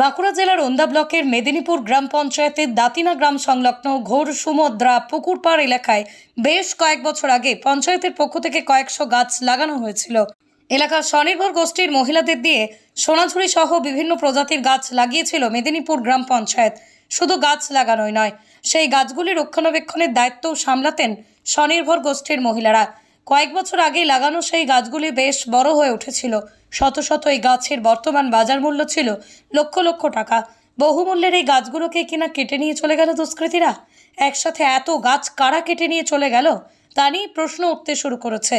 বাঁকুড়া জেলার ওন্দা ব্লকের মেদিনীপুর গ্রাম পঞ্চায়েতের দাতিনা গ্রাম সংলগ্ন ঘোর সুমদ্রা পুকুরপাড় এলাকায় বেশ কয়েক বছর আগে পঞ্চায়েতের পক্ষ থেকে কয়েকশো গাছ লাগানো হয়েছিল। এলাকার স্বনির্ভর গোষ্ঠীর মহিলাদের দিয়ে সোনাঝুরি সহ বিভিন্ন প্রজাতির গাছ লাগিয়েছিল মেদিনীপুর গ্রাম পঞ্চায়েত। শুধু গাছ লাগানোই নয়, সেই গাছগুলি রক্ষণাবেক্ষণের দায়িত্বও সামলাতেন স্বনির্ভর গোষ্ঠীর মহিলারা। কয়েক বছর আগে লাগানো সেই গাছগুলি বেশ বড় হয়ে উঠেছিল। শত শত এই গাছের বর্তমান বাজার মূল্য ছিল লক্ষ লক্ষ টাকা। বহুমূল্যের এই গাছগুলোকে কিনা কেটে নিয়ে চলে গেল দুষ্কৃতীরা? একসাথে এত গাছ কারা কেটে নিয়ে চলে গেল? তা নিয়ে প্রশ্ন উঠতে শুরু করেছে।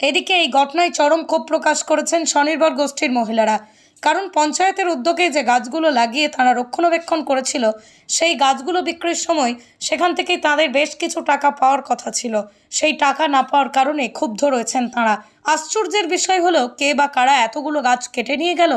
এদিকে এই ঘটনায় চরম ক্ষোভ প্রকাশ করেছেন স্বনির্ভর গোষ্ঠীর মহিলারা। কারণ পঞ্চায়েতের উদ্যোগে যে গাছগুলো লাগিয়ে তারা রক্ষণাবেক্ষণ করেছিল, সেই গাছগুলো বিক্রির সময় সেখান থেকেই তাদের বেশ কিছু টাকা পাওয়ার কথা ছিল। সেই টাকা না পাওয়ার কারণে ক্ষুব্ধ রয়েছেন তাঁরা। আশ্চর্যের বিষয় হলো, কে বা কারা এতগুলো গাছ কেটে নিয়ে গেল,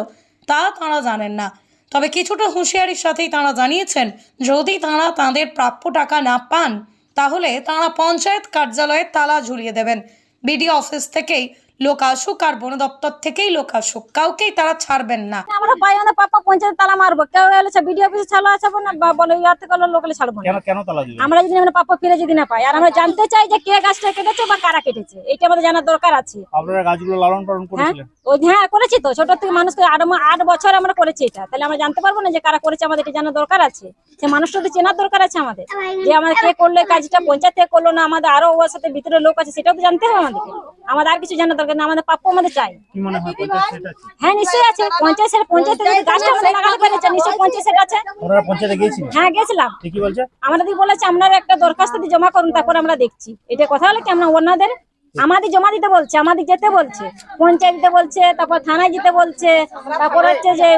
তা তাঁরা জানেন না। তবে কিছুটা হুঁশিয়ারির সাথেই তাঁরা জানিয়েছেন, যদি তাঁরা তাঁদের প্রাপ্য টাকা না পান, তাহলে তাঁরা পঞ্চায়েত কার্যালয়ে তালা ঝুলিয়ে দেবেন। বিডিও অফিস থেকেই লোক আসুক আর বন দপ্তর থেকেই লোক আসুক কাউকেই তারা ছাড়বেন না। আমরা পাই না পাপা পঞ্চায়েত তালা মারবো। কেউ এলে বিডিও অফিসে ছাড়া আছে না বা বলে ইয়ার থেকে লোকালে ছাড়বো না। কেন কেন তালা দিবেন আমরা যদি আমরা পাপা ফিরে যদি না পাই। আর আমরা জানতে চাই যে কে গাছটা কেটেছে বা কারা কেটেছে। এটা আমাদের জানার দরকার আছে। আপনারা গাছগুলো লালন পালন হ্যাঁ? করেছিলেন? ওই হ্যাঁ করেছি তো। ছোট থেকে মানুষকে আট আট বছর আমরা করেছি এটা। তাহলে আমরা জানতে পারব না যে কারা করেছে আমাদের এটা জানার দরকার আছে। সে মানুষটা তো চেনার দরকার আছে আমাদের। যে আমাদের কে করলে কাজটা পঞ্চায়েত থেকে করল না আমাদের আরও ওর সাথে ভিতরে লোক আছে সেটাও তো জানতে হবে আমাদেরকে। আমাদের আর কিছু জানার দরকার না আমাদের প্রাপ্য আমাদের চাই। কি মনে হয় পঞ্চায়েত আছে? হ্যাঁ নিশ্চয়ই আছে। পঞ্চায়েত সেটা পঞ্চায়েতে যদি গাছটা আমাদের লাগাতে পেরেছে নিশ্চয়ই পঞ্চায়েত সেটা আছে। আপনারা পঞ্চায়েতে গিয়েছিলেন? হ্যাঁ গেছিলাম ঠিকই বলছে? আমাদের বলেছে আপনারা একটা দরখাস্ত দিয়ে জমা করুন তারপর আমরা দেখছি। এটা কথা হলো কি আমরা ওনাদের আমাদের জমা দিতে বলছে আমাদের যেতে বলছে। পঞ্চায়েত দিতে বলছে তারপর থানায় যেতে বলছে তারপর হচ্ছে যে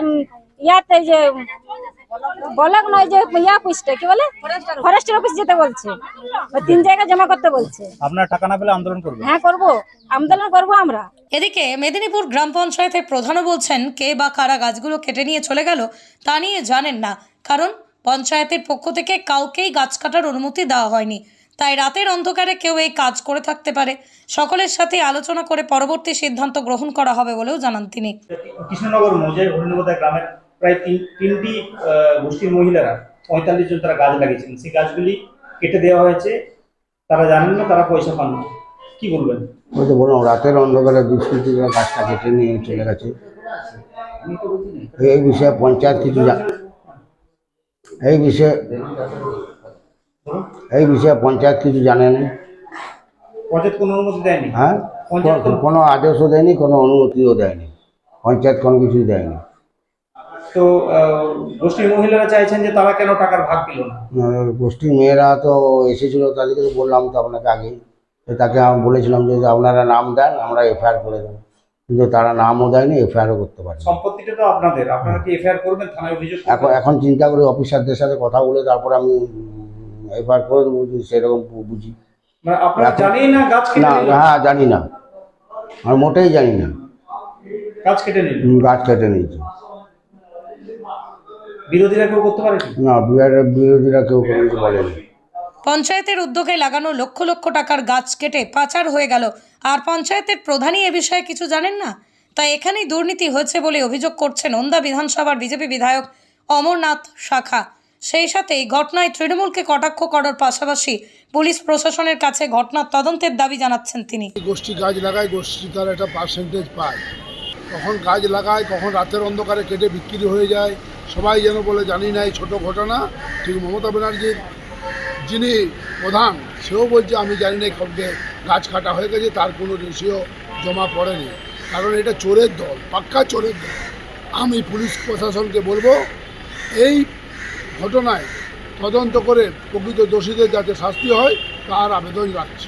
ইয়াতে যে বলাক নয় যে ইয়া অফিসটা কি বলে? ফরেস্টের অফিস যেতে বলছে। ওই তিন জায়গায় জমা করতে বলছে। আপনারা টাকা না পেলে আন্দোলন করবেন হ্যাঁ করব। আন্দোলন করব আমরা। এদিকে মেদিনীপুর গ্রাম পঞ্চায়েতের প্রধানও বলছেন কে বা কারা গাছগুলো কেটে নিয়ে চলে গেল তা নিয়ে জানেন না। কারণ পঞ্চায়েতের পক্ষ থেকে কাউকেই গাছ কাটার অনুমতি দেওয়া হয়নি। তাই রাতের অন্ধকারে কেউ এই কাজ করে থাকতে পারে। সকলের সাথে আলোচনা করে পরবর্তী সিদ্ধান্ত গ্রহণ করা হবে বলেও জানান তিনি। কৃষ্ণনগর মৌজায় হরিণবদা গ্রামের প্রায় তিন তিনটি গোষ্ঠীর মহিলারা পঁয়তাল্লিশ জন তারা গাছ লাগিয়েছিলেন। সেই গাছগুলি কেটে দেওয়া হয়েছে। তারা জানেন না তারা পয়সা পান না। কি বলবেন? ওই তো বললাম রাতের অন্ধকারে দুষ্কৃতীরা গাছটা কেটে নিয়ে চলে গেছে। এই বিষয়ে পঞ্চায়েত কিছু এই বিষয়ে এই বিষয়ে পঞ্চায়েত কিছু জানে না। পঞ্চায়েত কোনো অনুমতি দেয়নি? হ্যাঁ? কোনো আদেশও দেয়নি কোনো অনুমতিও দেয়নি। পঞ্চায়েত কোনো কিছুই দেয়নি। তো গোষ্ঠীর মহিলারা চাইছেন যে তারা কেন টাকার ভাগ পেল না? গোষ্ঠীর মেয়েরা তো এসেছিল তাদেরকে তো বললাম তো আপনাকে আগে তাকে আমি বলেছিলাম যে আপনারা নাম দেন আমরা এফআইআর করে দেবো। কিন্তু তারা নামও দেয়নি এফআইআরও করতে পারেনি। সম্পত্তিটা তো আপনাদের আপনারা কি এফআইআর করবেন থানায় অভিযোগ এখন এখন চিন্তা করি অফিসারদের সাথে কথা বলে তারপর আমি এবার করে দেবো সেরকম বুঝি। মানে আপনারা এখন- না গাছ না হ্যাঁ জানি না। আমি মোটেই জানি না। গাছ কেটে নিল গাছ কেটে নিয়েছে। বিরোধীরা কেউ করতে পারে না বিরোধীরা কেউ কোনো কিছু পঞ্চায়েতের উদ্যোগে লাগানো লক্ষ লক্ষ টাকার গাছ কেটে পাচার হয়ে গেল। আর পঞ্চায়েতের প্রধানই এ বিষয়ে কিছু জানেন না? তাই এখানেই দুর্নীতি হয়েছে বলে অভিযোগ করছেন ওন্দা বিধানসভার বিজেপি বিধায়ক অমরনাথ শাখা। সেই সাথে এই ঘটনায় তৃণমূলকে কটাক্ষ করার পাশাপাশি পুলিশ প্রশাসনের কাছে ঘটনার তদন্তের দাবি জানাচ্ছেন তিনি। গোষ্ঠী গাছ লাগায় গোষ্ঠী তার একটা পার্সেন্টেজ পায়। কখন গাছ লাগায় কখন রাতের অন্ধকারে কেটে বিক্রি হয়ে যায় সবাই যেন বলে, জানি না এই ছোটো ঘটনা। ঠিক মমতা ব্যানার্জির যিনি প্রধান, সেও বলছে, আমি জানি না কবে গাছ কাটা হয়ে গেছে, তার কোনো রেশিও জমা পড়েনি। কারণ এটা চোরের দল, পাক্কা চোরের দল। আমি পুলিশ প্রশাসনকে বলব, এই ঘটনায় তদন্ত করে প্রকৃত দোষীদের যাতে শাস্তি হয়, তার আবেদন রাখছি।